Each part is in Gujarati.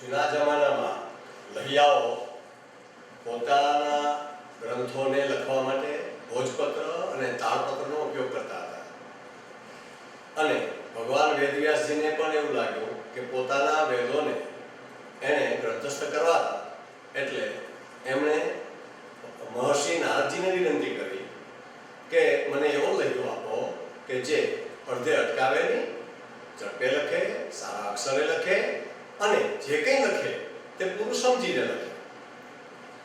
જૂના જમાનામાં લહિયાઓ પોતાના ગ્રંથોને લખવા માટે ભોજપત્ર અને તાળપત્રનો ઉપયોગ કરતા હતા. અને ભગવાન વેદવ્યાસજીને પણ એવું લાગ્યું કે પોતાના વેદોને એણે ગ્રંથસ્થ કરવા એટલે એમણે મહર્ષિ નારદજીને વિનંતી કરી કે મને એવો લખ્યો આપો કે જે અડધે અટકાવે નહીં ઝડપે લખે સારા અક્ષરે લખે અને જે કંઈ લખે, તે પૂરું સમજીને લખે.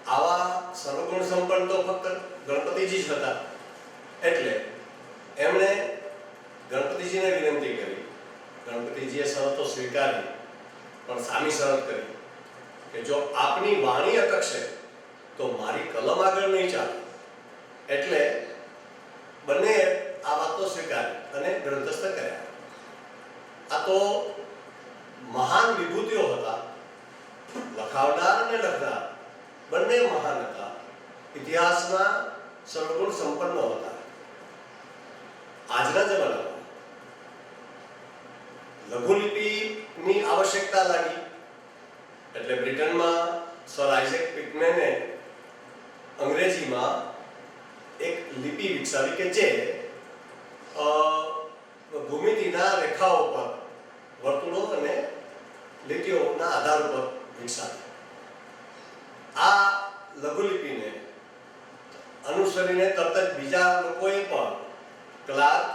આવા સર્વગુણ સંપન્ન તો ફક્ત ગણપતિજી જ હતા. એટલે એમણે ગણપતિજીને વિનંતી કરી. ગણપતિજીએ શરતો સ્વીકારી, પણ સામી શરત કરી કે જો આપની વાણી અટકશે તો મારી કલમ આગળ નહીં ચાલે. એટલે બંને આ વાતો સ્વીકારી અને ગ્રંથસ્થ કર્યા. આ તો મહાન વિભૂતિઓ હતા. લખાવનાર અને લખનાર. બંને મહાન હતા. ઇતિહાસના સર્વગુણ સંપન્ન હતા. આજના જમાનામાં લઘુલિપિની આવશ્યકતા લાગી. એટલે બ્રિટનમાં સર આઇઝેક પિટમેને અંગ્રેજીમાં એક લિપિ વિકસાવી કે જે ભૂમિતિના રેખાઓ પર વર્તુળો અને લીટીઓના આધાર ઉપર વિકસાવી. આ લઘુલિપિને અનુસરીને તરત જ બીજા લોકોએ પણ ક્લાર્ક,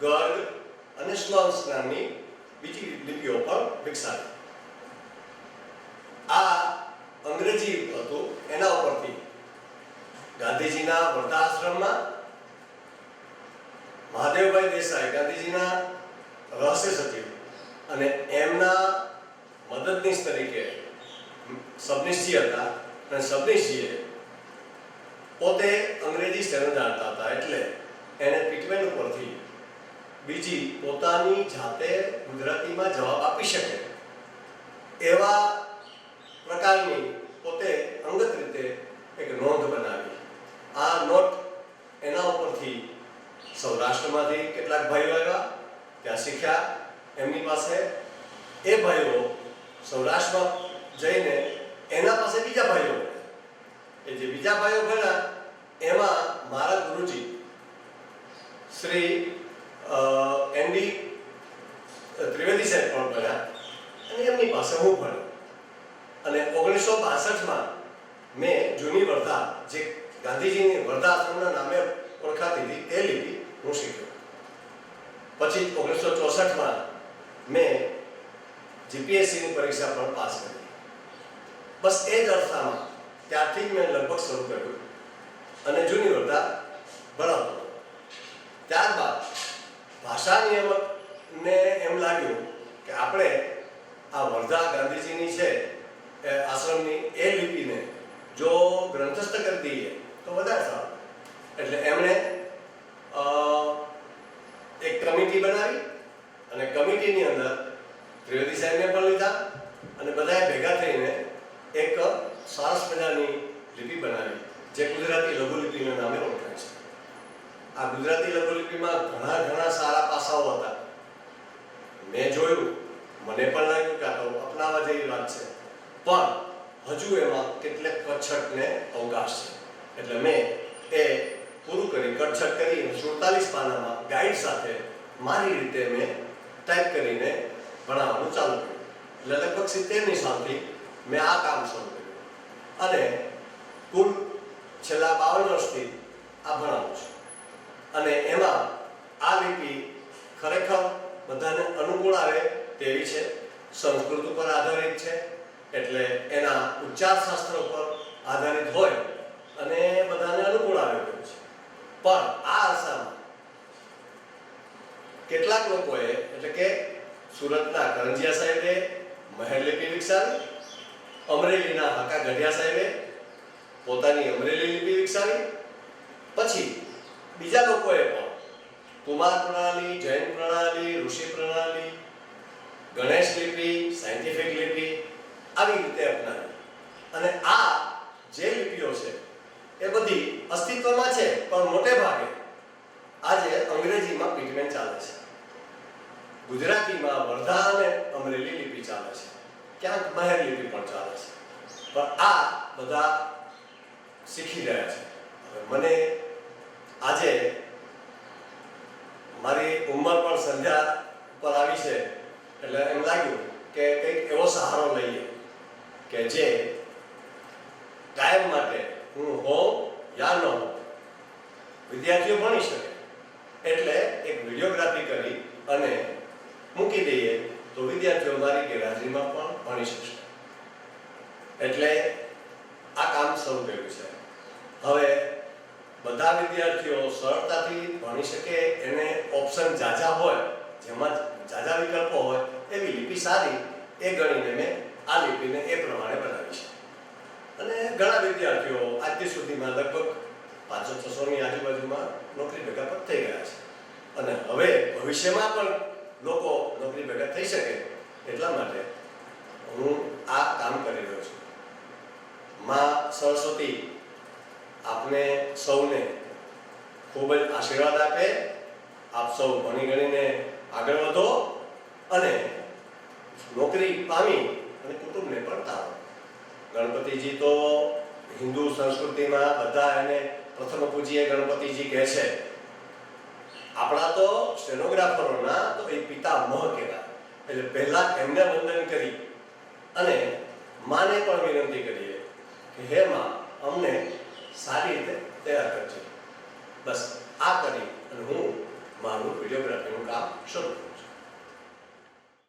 ગર્ગ અને સ્લોન્સ નામની બીજી લિપિઓ પણ વિકસાવી. આ અંગ્રેજી હતું, એના ઉપરથી. ગાંધીજીના વૃદ્ધાશ્રમમાં મહાદેવભાઈ દેસાઈ ગાંધીજીના રહસ્ય સચિવ અને એમના મદદનીશ તરીકે સબનીશજી હતા અને સબનીશજીએ પોતે અંગ્રેજી શરણ જાણતા હતા એટલે એને પીટમેન ઉપરથી બીજી પોતાની જાતે ગુજરાતીમાં જવાબ આપી શકે. એવા પ્રકારની પોતે અંગત રીતે એક નોંધ બનાવી. આ નોટ એના ઉપરથી સૌરાષ્ટ્રમાંથી કેટલાક ભાઈઓ આવ્યા, ત્યાં શીખ્યા. એમની પાસે એ ભાઈઓ સૌરાષ્ટ્રમાં જઈને એના પાસે બીજા ભાઈઓ એ જે બીજા ભાઈઓ ભણ્યા, એમાં મારા ગુરુજી, શ્રી એન ડી, ત્રિવેદી સાહેબ પણ ભણ્યા અને એમની પાસે હું ભણ્યો. અને ઓગણીસો બાસઠમાં મેં જૂની વર્ધા, જે ગાંધીજીની વર્ધા આશ્રમના નામે ઓળખાતી હતી, તે લીધી હું શીખ્યો. પછી ઓગણીસો ચોસઠમાં મેં જીપીએસસીની પરીક્ષા પણ પાસ કરી. બસ એ જ અર્થામાં ત્યારથી જ મેં લગભગ શરૂ કર્યું અને જૂની વર્ધા ભણાવતો. ત્યારબાદ ભાષા નિયમકને એમ લાગ્યું કે આપણે આ વર્ધા ગાંધીજીની છે, એ આશ્રમની એ લિપિને જો ગ્રંથસ્થ કરી દઈએ તો વધારે સારું. એટલે એમણે એક કમિટી બનાવી અને કમિટીની અંદર ત્રિવેદી સાહેબને પણ લીધા અને બધાએ ભેગા થઈને એક સરસ મજાની લિપિ બનાવી, જે ગુજરાતી લઘુલિપિના નામે ઓળખાય છે. આ ગુજરાતી લઘુલિપિમાં ઘણા ઘણા સારા પાસાઓ હતા. મેં જોયું, મને પણ લાગ્યું કે આ તો અપનાવવા જેવી વાત છે. પણ હજુ એમાં કેટલેક કચ્છટને અવકાશ છે. એટલે મેં એ પૂરું કરી કચ્છટ કરી સુડતાલીસ પાનામાં ગાઈડ સાથે મારી રીતે મેં ટાઈપ કરીને ચાલુ એટલે લગભગ સિત્તેરની સાલથી મેં આ કામ શરૂ કર્યું. અને કુલ છેલ્લા બાવન વર્ષથી આ ભણાવું છું. અને એમાં આ લિપિ ખરેખર બધાને અનુકૂળ આવે તેવી છે. સંસ્કૃત ઉપર આધારિત છે. એટલે એના ઉચ્ચાર શાસ્ત્ર ઉપર આધારિત હોય અને બધાને અનુકૂળ આવે તેવું છે. પણ આ અરસામાં કેટલાક લોકોએ, એટલે કે સુરતના કરંજિયા સાહેબે મહેલ લીપી વિકસાવી, અમરેલીના હાકા ગઢિયા સાહેબે પોતાની અમરેલી લિપિ વિકસાવી. પછી બીજા લોકોએ પણ કુમાર પ્રણાલી જૈન પ્રણાલી, ઋષિ પ્રણાલી, ગણેશ લિપિ, સાયન્ટિફિક લિપિ આવી રીતે અપનાવી. અને આ જે લિપિઓ છે એ બધી અસ્તિત્વમાં છે, પણ મોટે ભાગે આજે અંગ્રેજીમાં પીટમેન્ટ ચાલે છે ગુજરાતીમાં વર્ધા અને અમરેલી લિપિ ચાલે છે. ક્યાંક મહેર લિપિ પણ ચાલે છે. પણ આ બધા શીખી રહ્યા છે. મને આજે મારી ઉંમર પણ સંધ્યા પર આવી છે, એટલે એમ લાગ્યું કે કંઈક એવો સહારો લઈએ કે જે કાયમ માટે હું હોઉં યા ન હોઉં, વિદ્યાર્થીઓ ભણી શકે. એટલે એક વિડીયોગ્રાફી કરી અને મૂકી દઈએ તો વિદ્યાર્થીઓ મારી ગેરહાજરીમાં પણ ભણી શકશે. એટલે આ કામ શરૂ કર્યું છે. હવે બધા વિદ્યાર્થીઓ સરળતાથી ભણી શકે, એને ઓપ્શન જાજા હોય, જેમાં જાજા વિકલ્પો હોય, એવી લિપિ સારી, એ ગણીને મેં આ લિપિને એ પ્રમાણે બનાવી છે. અને ઘણા વિદ્યાર્થીઓ આજ સુધીમાં લગભગ પાંચસો, છસોની આજુબાજુમાં નોકરી ભેગા પણ થઈ ગયા છે. અને હવે ભવિષ્યમાં પણ લોકો ભેગા થઈ શકે એટલા માટે હું આ કામ કરી રહ્યો છું. માં સરસ્વતી આપને સૌને ખૂબ જ આશીર્વાદ આપે. આપ સૌ ભણી ગણીને આગળ વધો અને નોકરી પામી અને કુટુંબને પણ તારો. ગણપતિજી તો હિન્દુ સંસ્કૃતિમાં બધા એને પ્રથમ પૂજીએ ગણપતિજી કહે છે. આપણા તો સ્ટેનોગ્રાફરોના તો એ પિતામહ કહેવાય. એટલે પહેલા એમને વંદન કરી. અને માને પણ વિનંતી કરીએ કે હે માં, અમને સારી રીતે તૈયાર કરજો. બસ આ કરી અને હું મારું વિડીયોગ્રાફીનું કામ શરૂ કરું.